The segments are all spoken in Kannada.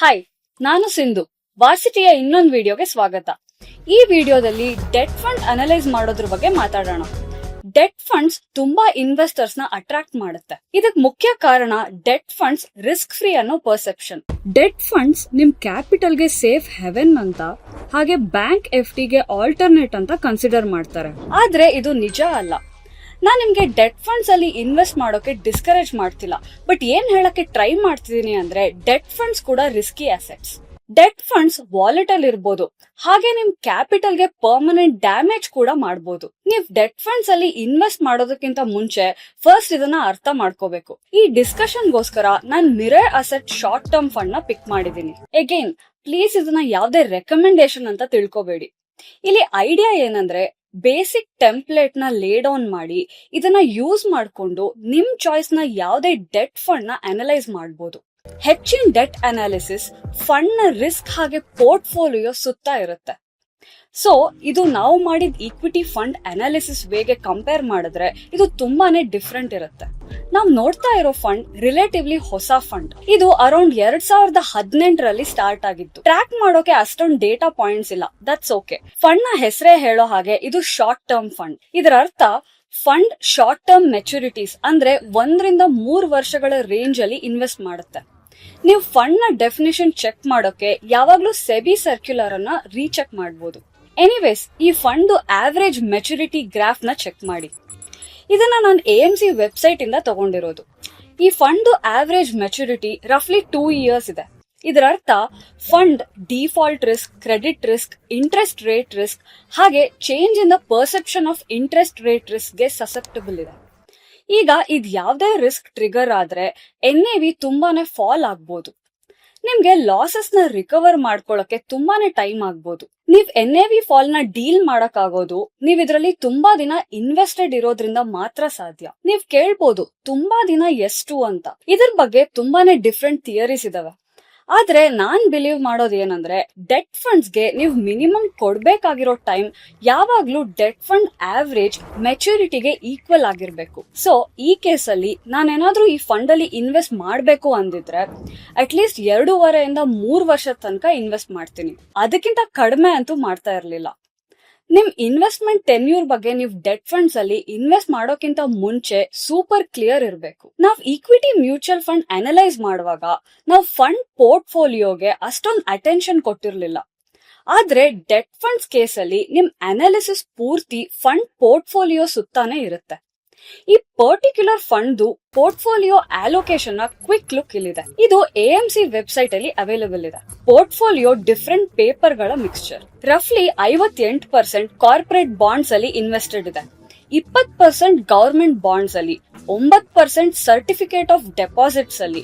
ಹಾಯ್ ನಾನು ಸಿಂಧು. ವಾರ್ಸಿಟಿಯ ಇನ್ನೊಂದು ವಿಡಿಯೋಗೆ ಸ್ವಾಗತ. ಈ ವಿಡಿಯೋದಲ್ಲಿ ಡೆಟ್ ಫಂಡ್ ಅನಲೈಸ್ ಮಾಡೋದ್ರ ಬಗ್ಗೆ ಮಾತಾಡೋಣ. ಡೆಟ್ ಫಂಡ್ಸ್ ತುಂಬಾ ಇನ್ವೆಸ್ಟರ್ಸ್ನ ಅಟ್ರಾಕ್ಟ್ ಮಾಡುತ್ತೆ. ಇದಕ್ ಮುಖ್ಯ ಕಾರಣ ಡೆಟ್ ಫಂಡ್ಸ್ ರಿಸ್ಕ್ ಫ್ರೀ ಅನ್ನೋ ಪರ್ಸೆಪ್ಷನ್ ಡೆಟ್ ಫಂಡ್ಸ್ ನಿಮ್ ಕ್ಯಾಪಿಟಲ್ಗೆ ಸೇಫ್ ಹೆವೆನ್ ಅಂತ, ಹಾಗೆ ಬ್ಯಾಂಕ್ ಎಫ್ಗೆ ಆಲ್ಟರ್ನೇಟ್ ಅಂತ ಕನ್ಸಿಡರ್ ಮಾಡ್ತಾರೆ. ಆದ್ರೆ ಇದು ನಿಜ ಅಲ್ಲ. ನಾನ್ ನಿಮ್ಗೆ ಡೆಟ್ ಫಂಡ್ಸ್ ಅಲ್ಲಿ ಇನ್ವೆಸ್ಟ್ ಮಾಡೋಕೆ ಡಿಸ್ಕರೇಜ್ ಮಾಡ್ತಿಲ್ಲ. ಬಟ್ ಏನ್ ಹೇಳಕ್ಕೆ ಟ್ರೈ ಮಾಡ್ತಿದೀನಿ ಅಂದ್ರೆ ಡೆಟ್ ಫಂಡ್ಸ್ ಕೂಡ risky assets debt funds volatile ಇರ್ಬೋದು. ಹಾಗೆ ನಿಮ್ ಕ್ಯಾಪಿಟಲ್ಗೆ ಪರ್ಮನೆಂಟ್ ಡ್ಯಾಮೇಜ್ ಕೂಡ ಮಾಡಬಹುದು ನೀವ್ ಡೆಟ್ ಫಂಡ್ಸ್ ಅಲ್ಲಿ ಇನ್ವೆಸ್ಟ್ ಮಾಡೋದಕ್ಕಿಂತ ಮುಂಚೆ ಫಸ್ಟ್ ಇದನ್ನ ಅರ್ಥ ಮಾಡ್ಕೋಬೇಕು. ಈ ಡಿಸ್ಕಷನ್ ಗೋಸ್ಕರ ನಾನ್ ಮಿರರ್ ಅಸೆಟ್ ಶಾರ್ಟ್ ಟರ್ಮ್ ಫಂಡ್ನ ಪಿಕ್ ಮಾಡಿದೀನಿ. ಅಗೇನ್ ಪ್ಲೀಸ್ ಇದನ್ನ ಯಾವ್ದೇ ರೆಕಮೆಂಡೇಶನ್ ಅಂತ ತಿಳ್ಕೊಬೇಡಿ. ಇಲ್ಲಿ ಐಡಿಯಾ ಏನಂದ್ರೆ ಬೇಸಿಕ್ ಟೆಂಪ್ಲೇಟ್ನ ಲೇ ಡೌನ್ ಮಾಡಿ ಇದನ್ನ ಯೂಸ್ ಮಾಡಿಕೊಂಡು ನಿಮ್ ಚಾಯ್ಸ್ನ ಯಾವುದೇ ಡೆಟ್ ಫಂಡ್ನ ಅನಲೈಸ್ ಮಾಡಬಹುದು ಹೆಚ್ಚಿನ ಡೆಟ್ ಅನಾಲಿಸಿಸ್ ಫಂಡ್ನ ರಿಸ್ಕ್ ಹಾಗೆ ಪೋರ್ಟ್ಫೋಲಿಯೋ ಸುತ್ತ ಇರುತ್ತೆ. ಸೊ ಇದು ನಾವು ಮಾಡಿದ ಈಕ್ವಿಟಿ ಫಂಡ್ ಅನಾಲಿಸಿಸ್ ವೇಗೆ ಕಂಪೇರ್ ಮಾಡಿದ್ರೆ ಇದು ತುಂಬಾನೇ ಡಿಫ್ರೆಂಟ್ ಇರುತ್ತೆ. ನಾವು ನೋಡ್ತಾ ಇರೋ ಫಂಡ್ ರಿಲೇಟಿವ್ಲಿ ಹೊಸ ಫಂಡ್ ಇದು ಅರೌಂಡ್ ಎರಡ್ ಸಾವಿರದ ಹದಿನೆಂಟರಲ್ಲಿ ಸ್ಟಾರ್ಟ್ ಆಗಿತ್ತು. ಟ್ರ್ಯಾಕ್ ಮಾಡೋಕೆ ಅಷ್ಟೊಂದು ಡೇಟಾ ಪಾಯಿಂಟ್ಸ್ ಇಲ್ಲ. ದಟ್ಸ್ ಓಕೆ ಫಂಡ್ನ ಹೆಸರೇ ಹೇಳೋ ಹಾಗೆ ಇದು ಶಾರ್ಟ್ ಟರ್ಮ್ ಫಂಡ್ ಇದರ ಅರ್ಥ ಫಂಡ್ ಶಾರ್ಟ್ ಟರ್ಮ್ ಮೆಚುರಿಟೀಸ್ ಅಂದ್ರೆ ಒಂದರಿಂದ ಮೂರ್ ವರ್ಷಗಳ ರೇಂಜ್ ಅಲ್ಲಿ ಇನ್ವೆಸ್ಟ್ ಮಾಡುತ್ತೆ. ನೀವು ಫಂಡ್ನ ಡೆಫಿನೇಷನ್ ಚೆಕ್ ಮಾಡೋಕೆ ಯಾವಾಗ್ಲೂ ಸೆಬಿ ಸರ್ಕ್ಯುಲರ್ ಅನ್ನ ರೀಚೆಕ್ ಮಾಡಬಹುದು ಎನಿವೇಸ್ ಈ ಫಂಡ್ ಆವರೇಜ್ ಮೆಚುರಿಟಿ ಗ್ರಾಫ್ನ ಚೆಕ್ ಮಾಡಿ. ಇದನ್ನ ನಾನು ಎ ಎಂ ಸಿ ವೆಬ್ಸೈಟ್ ಇಂದ ತಗೊಂಡಿರೋದು. ಈ ಫಂಡ್ ಆವರೇಜ್ ಮೆಚುರಿಟಿ ರಫ್ಲಿ ಟೂ ಇಯರ್ಸ್ ಇದೆ. ಇದರ ಅರ್ಥ fund default risk credit risk interest rate risk ಹಾಗೆ change in the perception of interest rate ರಿಸ್ಕ್ಗೆ susceptible ಇದೆ. ಈಗ ಇದು ಯಾವುದೇ ರಿಸ್ಕ್ ಟ್ರಿಗರ್ ಆದ್ರೆ ಎನ್ ಎ ವಿ ತುಂಬಾನೇ ಫಾಲ್ ಆಗ್ಬೋದು. ನಿಮ್ಗೆ ಲಾಸಸ್ನ ರಿಕವರ್ ಮಾಡ್ಕೊಳಕ್ಕೆ ತುಂಬಾನೇ ಟೈಮ್ ಆಗ್ಬೋದು. ನೀವ್ ಎನ್ ಎ ವಿ ಫಾಲ್ನ ಡೀಲ್ ಮಾಡಕ್ ಆಗೋದು ನೀವ್ ಇದ್ರಲ್ಲಿ ತುಂಬಾ ದಿನ ಇನ್ವೆಸ್ಟೆಡ್ ಇರೋದ್ರಿಂದ ಮಾತ್ರ ಸಾಧ್ಯ. ನೀವ್ ಕೇಳ್ಬೋದು, ತುಂಬಾ ದಿನ ಎಷ್ಟು ಅಂತ. ಇದ್ರ ಬಗ್ಗೆ ತುಂಬಾನೇ ಡಿಫ್ರೆಂಟ್ ಥಿಯರೀಸ್ ಇದಾವೆ. ಆದ್ರೆ ನಾನ್ ಬಿಲೀವ್ ಮಾಡೋದು ಏನಂದ್ರೆ ಡೆಟ್ ಫಂಡ್ಸ್ಗೆ ನೀವು ಮಿನಿಮಮ್ ಕೊಡ್ಬೇಕಾಗಿರೋ ಟೈಮ್ ಯಾವಾಗ್ಲೂ ಡೆಟ್ ಫಂಡ್ ಆವರೇಜ್ ಮೆಚುರಿಟಿಗೆ ಈಕ್ವಲ್ ಆಗಿರ್ಬೇಕು. ಸೊ ಈ ಕೇಸಲ್ಲಿ ನಾನೇನಾದ್ರೂ ಈ ಫಂಡ್ ಅಲ್ಲಿ ಇನ್ವೆಸ್ಟ್ ಮಾಡ್ಬೇಕು ಅಂದಿದ್ರೆ ಅಟ್ ಲೀಸ್ಟ್ ಎರಡೂವರೆಯಿಂದ ಮೂರ್ ವರ್ಷದ ತನಕ ಇನ್ವೆಸ್ಟ್ ಮಾಡ್ತೀನಿ. ಅದಕ್ಕಿಂತ ಕಡಿಮೆ ಅಂತೂ ಮಾಡ್ತಾ ಇರ್ಲಿಲ್ಲ. ನಿಮ್ ಇನ್ವೆಸ್ಟ್ಮೆಂಟ್ ಟೆನ್ಯೂರ್ ಬಗ್ಗೆ ನೀವು ಡೆಟ್ ಫಂಡ್ಸ್ ಅಲ್ಲಿ ಇನ್ವೆಸ್ಟ್ ಮಾಡೋಕ್ಕಿಂತ ಮುಂಚೆ ಸೂಪರ್ ಕ್ಲಿಯರ್ ಇರಬೇಕು. ನಾವ್ ಈಕ್ವಿಟಿ ಮ್ಯೂಚುವಲ್ ಫಂಡ್ ಅನಲೈಸ್ ಮಾಡುವಾಗ ನಾವು ಫಂಡ್ ಪೋರ್ಟ್ಫೋಲಿಯೋಗೆ ಅಷ್ಟೊಂದು ಅಟೆನ್ಷನ್ ಕೊಟ್ಟಿರ್ಲಿಲ್ಲ. ಆದ್ರೆ ಡೆಟ್ ಫಂಡ್ಸ್ ಕೇಸಲ್ಲಿ ನಿಮ್ ಅನಾಲಿಸಿಸ್ ಪೂರ್ತಿ ಫಂಡ್ ಪೋರ್ಟ್ಫೋಲಿಯೋ ಸುತ್ತಾನೆ ಇರುತ್ತೆ. ಈ particular fund portfolio allocation quick look ಇಲ್ಲಿದೆ. ಇದು ಎ ಎಂ ಸಿ ವೆಬ್ಸೈಟ್ ಅಲ್ಲಿ ಅವೈಲೇಬಲ್ ಇದೆ. ಪೋರ್ಟ್ಫೋಲಿಯೋ ಡಿಫ್ರೆಂಟ್ ಪೇಪರ್ಗಳ ಮಿಕ್ಸ್ಚರ್ ರಫ್ಲಿ ಐವತ್ತೆಂಟು ಪರ್ಸೆಂಟ್ ಕಾರ್ಪೊರೇಟ್ ಬಾಂಡ್ಸ್ ಅಲ್ಲಿ ಇನ್ವೆಸ್ಟೆಡ್ ಇದೆ. ಇಪ್ಪತ್ ಪರ್ಸೆಂಟ್ ಗವರ್ಮೆಂಟ್ ಬಾಂಡ್ಸ್ ಅಲ್ಲಿ ಒಂಬತ್ ಪರ್ಸೆಂಟ್ ಸರ್ಟಿಫಿಕೇಟ್ ಆಫ್ ಡೆಪಾಸಿಟ್ಸ್ ಅಲ್ಲಿ,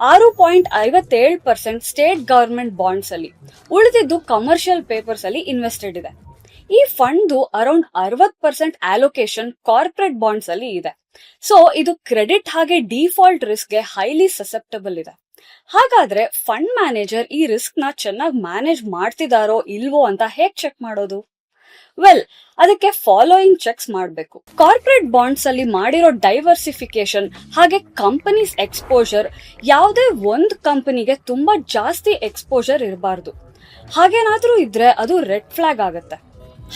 ಆರು ಪಾಯಿಂಟ್ ಐವತ್ತೇಳು ಪರ್ಸೆಂಟ್ ಸ್ಟೇಟ್ ಗವರ್ಮೆಂಟ್ ಬಾಂಡ್ಸ್ ಅಲ್ಲಿ ಉಳಿದಿದ್ದು ಕಮರ್ಷಿಯಲ್ ಪೇಪರ್ಸ್ ಅಲ್ಲಿ ಇನ್ವೆಸ್ಟೆಡ್ ಇದೆ. ಈ ಫಂಡ್ ಅರೌಂಡ್ ಅರವತ್ ಪರ್ಸೆಂಟ್ ಅಲೋಕೇಶನ್ ಕಾರ್ಪೊರೇಟ್ ಬಾಂಡ್ಸ್ ಅಲ್ಲಿ ಇದೆ. ಸೊ ಇದು ಕ್ರೆಡಿಟ್ ಹಾಗೆ ಡಿಫಾಲ್ಟ್ ರಿಸ್ಕ್ಗೆ ಹೈಲಿ ಸಸೆಪ್ಟಬಲ್ ಇದೆ. ಹಾಗಾದ್ರೆ ಫಂಡ್ ಮ್ಯಾನೇಜರ್ ಈ ರಿಸ್ಕ್ನ ಚೆನ್ನಾಗಿ ಮ್ಯಾನೇಜ್ ಮಾಡ್ತಿದಾರೋ ಇಲ್ವೋ ಅಂತ ಹೇಗ್ ಚೆಕ್ ಮಾಡೋದು? ವೆಲ್ ಅದಕ್ಕೆ ಫಾಲೋಯಿಂಗ್ ಚೆಕ್ಸ್ ಮಾಡಬೇಕು. ಕಾರ್ಪೊರೇಟ್ ಬಾಂಡ್ಸ್ ಅಲ್ಲಿ ಮಾಡಿರೋ ಡೈವರ್ಸಿಫಿಕೇಶನ್ ಹಾಗೆ ಕಂಪನೀಸ್ ಎಕ್ಸ್ಪೋಜರ್ ಯಾವುದೇ ಒಂದು ಕಂಪನಿಗೆ ತುಂಬಾ ಜಾಸ್ತಿ ಎಕ್ಸ್ಪೋಜರ್ ಇರಬಾರ್ದು. ಹಾಗೇನಾದ್ರೂ ಇದ್ರೆ ಅದು ರೆಡ್ ಫ್ಲಾಗ್ ಆಗುತ್ತೆ.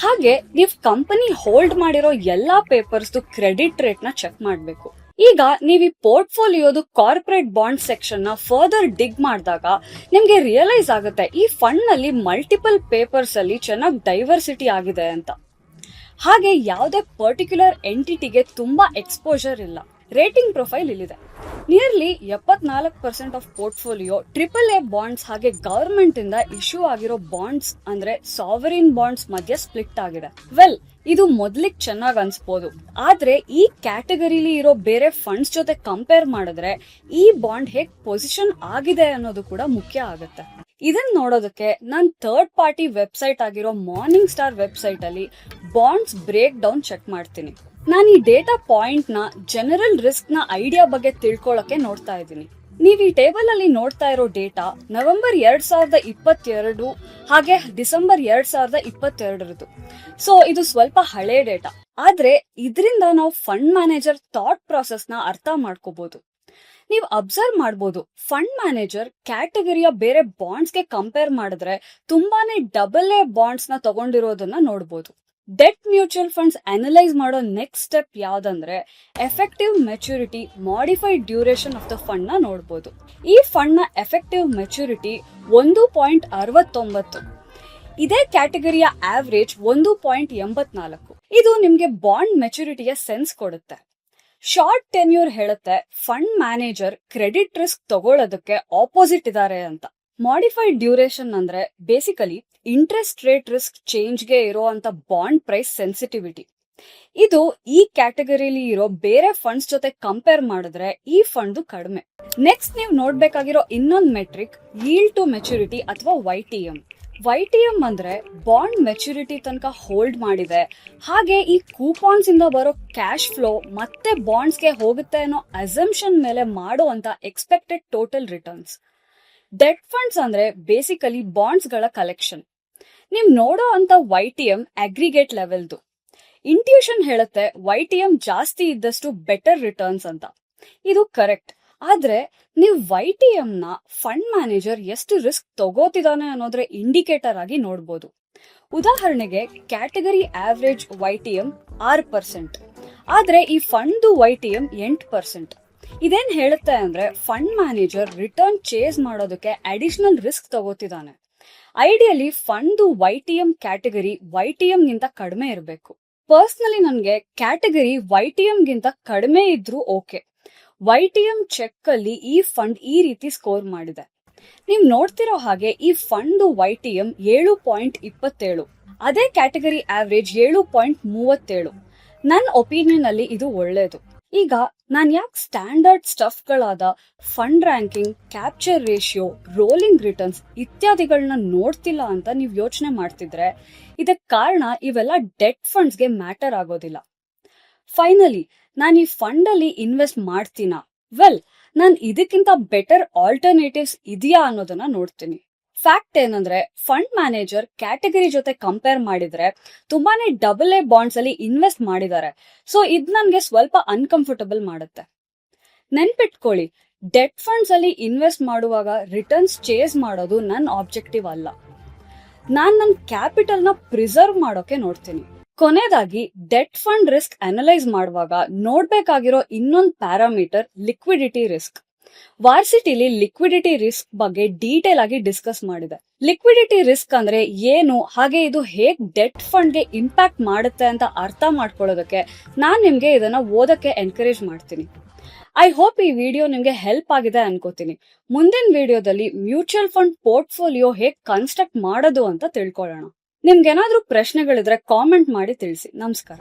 ಹಾಗೆ ನೀವು ಕಂಪನಿ ಹೋಲ್ಡ್ ಮಾಡಿರೋ ಎಲ್ಲಾ ಪೇಪರ್ಸ್ ಕ್ರೆಡಿಟ್ ರೇಟ್ನ ಚೆಕ್ ಮಾಡಬೇಕು. ಈಗ ನೀವು ಈ ಪೋರ್ಟ್ಫೋಲಿಯೋದು ಕಾರ್ಪೊರೇಟ್ ಬಾಂಡ್ ಸೆಕ್ಷನ್ನ ಫರ್ದರ್ ಡಿಗ್ ಮಾಡಿದಾಗ ನಿಮ್ಗೆ ರಿಯಲೈಸ್ ಆಗುತ್ತೆ ಈ ಫಂಡ್ನಲ್ಲಿ ಮಲ್ಟಿಪಲ್ ಪೇಪರ್ಸ್ ಅಲ್ಲಿ ಚೆನ್ನಾಗಿ ಡೈವರ್ಸಿಟಿ ಆಗಿದೆ ಅಂತ. ಹಾಗೆ ಯಾವುದೇ ಪರ್ಟಿಕ್ಯುಲರ್ ಎಂಟಿಟಿಗೆ ತುಂಬಾ ಎಕ್ಸ್ಪೋಜರ್ ಇಲ್ಲ. ರೇಟಿಂಗ್ ಪ್ರೊಫೈಲ್ ಇಲ್ಲಿದೆ. ನಿಯರ್ಲಿ ಎಪ್ಪತ್ನಾಲ್ಕು percent of portfolio triple A bonds ಹಾಗೆ ಗವರ್ಮೆಂಟ್ ಇಂದ ಇಶ್ಯೂ ಆಗಿರೋ ಬಾಂಡ್ಸ್ ಅಂದ್ರೆ ಸಾವರಿನ್ ಬಾಂಡ್ಸ್ ಮಧ್ಯೆ ಸ್ಪ್ಲಿಟ್ ಆಗಿದೆ. ವೆಲ್, ಇದು ಮೊದ್ಲಿಗೆ ಚೆನ್ನಾಗಿ ಅನ್ಸ್ಬೋದು. ಆದ್ರೆ ಈ ಕ್ಯಾಟಗರಿಲಿ ಇರೋ ಬೇರೆ ಫಂಡ್ಸ್ ಜೊತೆ ಕಂಪೇರ್ ಮಾಡಿದ್ರೆ ಈ ಬಾಂಡ್ ಹೇಗ್ ಪೊಸಿಷನ್ ಆಗಿದೆ ಅನ್ನೋದು ಕೂಡ ಮುಖ್ಯ ಆಗುತ್ತೆ. ಇದನ್ನ ನೋಡೋದಕ್ಕೆ ನಾನ್ ಥರ್ಡ್ ಪಾರ್ಟಿ ವೆಬ್ಸೈಟ್ ಆಗಿರೋ ಮಾರ್ನಿಂಗ್ ಸ್ಟಾರ್ ವೆಬ್ಸೈಟ್ ಅಲ್ಲಿ ಬಾಂಡ್ಸ್ ಬ್ರೇಕ್ ಡೌನ್ ಚೆಕ್ ಮಾಡ್ತೀನಿ. ನಾನು ಈ ಡೇಟಾ ಪಾಯಿಂಟ್ನ ಜನರಲ್ ರಿಸ್ಕ್ನ ಐಡಿಯಾ ಬಗ್ಗೆ ತಿಳ್ಕೊಳಕ್ಕೆ ನೋಡ್ತಾ ಇದ್ದೀನಿ. ನೀವು ಈ ಟೇಬಲ್ ಅಲ್ಲಿ ನೋಡ್ತಾ ಇರೋ ಡೇಟಾ ನವೆಂಬರ್ ಎರಡ್ ಸಾವಿರದ ಇಪ್ಪತ್ತೆರಡು ಹಾಗೆ ಡಿಸೆಂಬರ್ ಎರಡ್ ಸಾವಿರದ ಇಪ್ಪತ್ತೆರಡರದು ಸೊ ಇದು ಸ್ವಲ್ಪ ಹಳೆ ಡೇಟಾ ಆದ್ರೆ ಇದರಿಂದ ನಾವು ಫಂಡ್ ಮ್ಯಾನೇಜರ್ ಥಾಟ್ ಪ್ರಾಸೆಸ್ನ ಅರ್ಥ ಮಾಡ್ಕೋಬಹುದು ನೀವು ಅಬ್ಸರ್ವ್ ಮಾಡಬಹುದು ಫಂಡ್ ಮ್ಯಾನೇಜರ್ ಕ್ಯಾಟಗರಿಯ ಬೇರೆ ಬಾಂಡ್ಸ್ಗೆ ಕಂಪೇರ್ ಮಾಡಿದ್ರೆ ತುಂಬಾನೇ ಡಬಲ್ ಎ ಬಾಂಡ್ಸ್ನ ತಗೊಂಡಿರೋದನ್ನ ನೋಡ್ಬೋದು. ಡೆಟ್ ಮ್ಯೂಚುವಲ್ ಫಂಡ್ಸ್ ಅನಲೈಸ್ ಮಾಡೋ next step ಯಾವ್ದಂದ್ರೆ effective maturity modified duration of the ಫಂಡ್ನ ನೋಡ್ಬೋದು. ಈ ಫಂಡ್ನ ಎಫೆಕ್ಟಿವ್ ಮೆಚುರಿಟಿ ಒಂದು ಪಾಯಿಂಟ್ ಅರವತ್ತೊಂಬತ್ತು. ಇದೇ ಕ್ಯಾಟಗರಿಯ ಆವರೇಜ್ ಒಂದು ಪಾಯಿಂಟ್ ಎಂಬತ್ನಾಲ್ಕು. ಇದು ನಿಮ್ಗೆ ಬಾಂಡ್ ಮೆಚುರಿಟಿಯ ಸೆನ್ಸ್ ಕೊಡುತ್ತೆ. ಶಾರ್ಟ್ ಟೆನ್ಯೂರ್ ಹೇಳುತ್ತೆ ಫಂಡ್ ಮ್ಯಾನೇಜರ್ ಕ್ರೆಡಿಟ್ ರಿಸ್ಕ್ ತಗೊಳ್ಳೋದಕ್ಕೆ ಆಪೋಸಿಟ್ ಇದ್ದಾರೆ ಅಂತ. ಮಾಡಿಫೈಡ್ ಡ್ಯೂರೇಷನ್ ಅಂದ್ರೆ ಬೇಸಿಕಲಿ ಇಂಟ್ರೆಸ್ಟ್ ರೇಟ್ ರಿಸ್ಕ್ ಚೇಂಜ್ಗೆ ಇರುವಂತ ಬಾಂಡ್ ಪ್ರೈಸ್ ಸೆನ್ಸಿಟಿವಿಟಿ ಇದು ಈ ಕ್ಯಾಟಗರಿಲಿ ಇರೋ ಬೇರೆ ಫಂಡ್ಸ್ ಜೊತೆ ಕಂಪೇರ್ ಮಾಡಿದ್ರೆ ಈ ಫಂಡ್ ಕಡಿಮೆ. ನೆಕ್ಸ್ಟ್ ನೀವು ನೋಡ್ಬೇಕಾಗಿರೋ ಇನ್ನೊಂದು ಮೆಟ್ರಿಕ್ ಯೀಲ್ ಟು ಮೆಚುರಿಟಿ ಅಥವಾ Y T M Y T M ಅಂದ್ರೆ ಬಾಂಡ್ ಮೆಚುರಿಟಿ ತನಕ ಹೋಲ್ಡ್ ಮಾಡಿದೆ. ಹಾಗೆ ಈ ಕೂಪಾನ್ಸ್ ಇಂದ ಬರೋ ಕ್ಯಾಶ್ ಫ್ಲೋ ಮತ್ತೆ ಬಾಂಡ್ಸ್ಗೆ ಹೋಗುತ್ತೆ ಅನ್ನೋ ಅಸಂಪ್ಷನ್ ಮೇಲೆ ಮಾಡುವಂತ expected total returns debt funds ಅಂದ್ರೆ ಬೇಸಿಕಲಿ ಬಾಂಡ್ಸ್ಗಳ ಕಲೆಕ್ಷನ್ ನೀವು ನೋಡೋ ಅಂತ ವೈ ಟಿ ಎಂ ಅಗ್ರಿಗೇಟ್ ಲೆವೆಲ್ದು ಇಂಟ್ಯೂಷನ್ ಹೇಳುತ್ತೆ ವೈ ಟಿ ಎಂ ಜಾಸ್ತಿ ಇದ್ದಷ್ಟು ಬೆಟರ್ ರಿಟರ್ನ್ಸ್ ಅಂತ. ಇದು ಕರೆಕ್ಟ್ ಆದ್ರೆ ನೀವು ವೈ ಟಿ ಎಂ ನ ಫಂಡ್ ಮ್ಯಾನೇಜರ್ ಎಷ್ಟು ರಿಸ್ಕ್ ತಗೋತಿದಾನೆ ಅನ್ನೋದ್ರ ಇಂಡಿಕೇಟರ್ ಆಗಿ ನೋಡ್ಬೋದು. ಉದಾಹರಣೆಗೆ category average Y T M ಆರು ಪರ್ಸೆಂಟ್ ಆದ್ರೆ ಈ ಫಂಡ್ ವೈ ಟಿ ಎಂ ಎಂಟು ಪರ್ಸೆಂಟ್ ಇದೇನ್ ಹೇಳುತ್ತೆ ಅಂದ್ರೆ ಫಂಡ್ ಮ್ಯಾನೇಜರ್ ರಿಟರ್ನ್ ಚೇಸ್ ಮಾಡೋದಕ್ಕೆ additional risk ತಗೋತಿದ್ದಾನೆ. Ideally fund Y T M category Y T M ಗಿಂತ ಕಡಿಮೆ ಇರಬೇಕು. ಪರ್ಸ್ನಲಿ ನನಗೆ ಕ್ಯಾಟಗರಿ ವೈ ಟಿ ಎಂ ಗಿಂತ ಕಡಿಮೆ ಇದ್ರೂ okay Y T M check ಅಲ್ಲಿ ಈ ಫಂಡ್ ಈ ರೀತಿ ಸ್ಕೋರ್ ಮಾಡಿದೆ. ನೀವು ನೋಡ್ತಿರೋ ಹಾಗೆ ಈ ಫಂಡ್ ವೈ ಟಿ ಎಂ ಏಳು ಪಾಯಿಂಟ್ ಇಪ್ಪತ್ತೇಳು, ಅದೇ ಕ್ಯಾಟಗರಿ ಆವರೇಜ್ ಏಳು ಪಾಯಿಂಟ್ ಮೂವತ್ತೇಳು. ನನ್ನ ಒಪಿನಿಯನ್ ಅಲ್ಲಿ ಇದು ಒಳ್ಳೇದು. ಈಗ ನಾನ್ ಯಾಕೆ standard ಸ್ಟಫ್ಗಳಾದ fund ranking capture ratio rolling returns ಇತ್ಯಾದಿಗಳನ್ನ ನೋಡ್ತಿಲ್ಲ ಅಂತ ನೀವು ಯೋಚನೆ ಮಾಡ್ತಿದ್ರೆ ಇದಕ್ಕೆ ಕಾರಣ ಇವೆಲ್ಲ ಡೆಟ್ ಫಂಡ್ಸ್ಗೆ ಮ್ಯಾಟರ್ ಆಗೋದಿಲ್ಲ. ಫೈನಲಿ ನಾನು ಈ ಫಂಡ್ ಅಲ್ಲಿ ಇನ್ವೆಸ್ಟ್ ಮಾಡ್ತೀನಾ? ವೆಲ್ ನಾನು ಇದಕ್ಕಿಂತ ಬೆಟರ್ ಆಲ್ಟರ್ನೇಟಿವ್ಸ್ ಇದೆಯಾ ಅನ್ನೋದನ್ನ ನೋಡ್ತೀನಿ. ಫ್ಯಾಕ್ಟ್ ಏನಂದ್ರೆ ಫಂಡ್ ಮ್ಯಾನೇಜರ್ ಕ್ಯಾಟಗರಿ ಜೊತೆ ಕಂಪೇರ್ ಮಾಡಿದ್ರೆ ತುಂಬಾನೇ ಡಬಲ್ ಎ ಬಾಂಡ್ಸ್ ಅಲ್ಲಿ ಇನ್ವೆಸ್ಟ್ ಮಾಡಿದ್ದಾರೆ. ಸೊ ಇದ್ ನನ್ಗೆ ಸ್ವಲ್ಪ ಅನ್ಕಂಫರ್ಟಬಲ್ ಮಾಡುತ್ತೆ. ನೆನ್ಪಿಟ್ಕೊಳ್ಳಿ ಡೆಟ್ ಫಂಡ್ಸ್ ಅಲ್ಲಿ ಇನ್ವೆಸ್ಟ್ ಮಾಡುವಾಗ ರಿಟರ್ನ್ಸ್ ಚೇಸ್ ಮಾಡೋದು ನನ್ನ ಆಬ್ಜೆಕ್ಟಿವ್ ಅಲ್ಲ. ನಾನ್ ನನ್ನ ಕ್ಯಾಪಿಟಲ್ನ ಪ್ರಿಸರ್ವ್ ಮಾಡೋಕೆ ನೋಡ್ತೀನಿ. ಕೊನೆಯದಾಗಿ ಡೆಟ್ ಫಂಡ್ ರಿಸ್ಕ್ ಅನಲೈಸ್ ಮಾಡುವಾಗ ನೋಡ್ಬೇಕಾಗಿರೋ ಇನ್ನೊಂದು ಪ್ಯಾರಾಮೀಟರ್ ಲಿಕ್ವಿಡಿಟಿ ರಿಸ್ಕ್ ವಾರ್ಸಿಟಿಲಿ ಲಿಕ್ವಿಡಿಟಿ ರಿಸ್ಕ್ ಬಗ್ಗೆ ಡೀಟೇಲ್ ಆಗಿ ಡಿಸ್ಕಸ್ ಮಾಡಿದೆ. ಲಿಕ್ವಿಡಿಟಿ ರಿಸ್ಕ್ ಅಂದ್ರೆ ಏನು, ಹಾಗೆ ಇದು ಹೇಗ್ ಡೆಟ್ ಫಂಡ್ಗೆ ಇಂಪ್ಯಾಕ್ಟ್ ಮಾಡುತ್ತೆ ಅಂತ ಅರ್ಥ ಮಾಡ್ಕೊಳ್ಳೋದಕ್ಕೆ ನಾನ್ ನಿಮ್ಗೆ ಇದನ್ನ ಓದಕ್ಕೆ ಎನ್ಕರೇಜ್ ಮಾಡ್ತೀನಿ. ಐ ಹೋಪ್ ಈ ವಿಡಿಯೋ ನಿಮ್ಗೆ ಹೆಲ್ಪ್ ಆಗಿದೆ ಅನ್ಕೋತೀನಿ. ಮುಂದಿನ ವಿಡಿಯೋದಲ್ಲಿ ಮ್ಯೂಚುವಲ್ ಫಂಡ್ ಪೋರ್ಟ್ಫೋಲಿಯೋ ಹೇಗ್ ಕನ್ಸ್ಟ್ರಕ್ಟ್ ಮಾಡೋದು ಅಂತ ತಿಳ್ಕೊಳ್ಳೋಣ. ನಿಮ್ಗೇನಾದ್ರೂ ಪ್ರಶ್ನೆಗಳಿದ್ರೆ ಕಾಮೆಂಟ್ ಮಾಡಿ ತಿಳಿಸಿ. ನಮಸ್ಕಾರ.